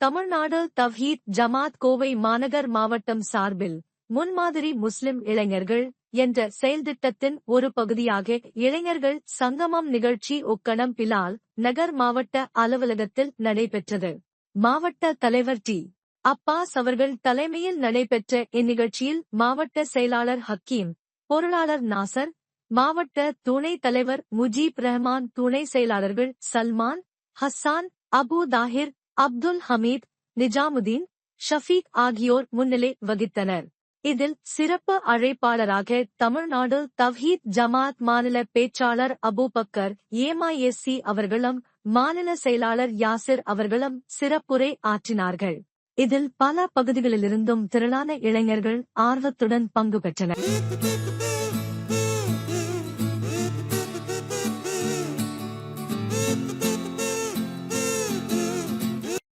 தமிழ்நாடு தவ்ஹீத் ஜமாத் கோவை மாநகர் மாவட்டம் சார்பில் முன்மாதிரி முஸ்லிம் இளைஞர்கள் என்ற செயல்திட்டத்தின் ஒரு பகுதியாக இளைஞர்கள் சங்கமம் நிகழ்ச்சி ஒக்கணம் பிலால் நகர் மாவட்ட அலுவலகத்தில் நடைபெற்றது. மாவட்ட தலைவர் டி. அப்பாஸ் அவர்கள் தலைமையில் நடைபெற்ற இந்நிகழ்ச்சியில் மாவட்ட செயலாளர் ஹக்கீம் பொருளாளர் நாசர் மாவட்ட துணைத் தலைவர் முஜீப் ரஹ்மான் துணை செயலாளர்கள் சல்மான் ஹஸ்ஸான் அபு தாஹிர் அப்துல் ஹமீத் நிஜாமுதீன் ஷஃபீக் ஆகியோர் முன்னிலை வகித்தனர். இதில் சிறப்பு அழைப்பாளராக தமிழ்நாடு தவ்ஹீத் ஜமாத் மாநில பேச்சாளர் அபூபக்கர் ஏமாஎஸ்சி அவர்களும் மாநில செயலாளர் யாசிர் அவர்களும் சிறப்புரை ஆற்றினார்கள். இதில் பல பகுதிகளிலிருந்தும் திரளான இளைஞர்கள் ஆர்வத்துடன் பங்கு பெற்றனர்.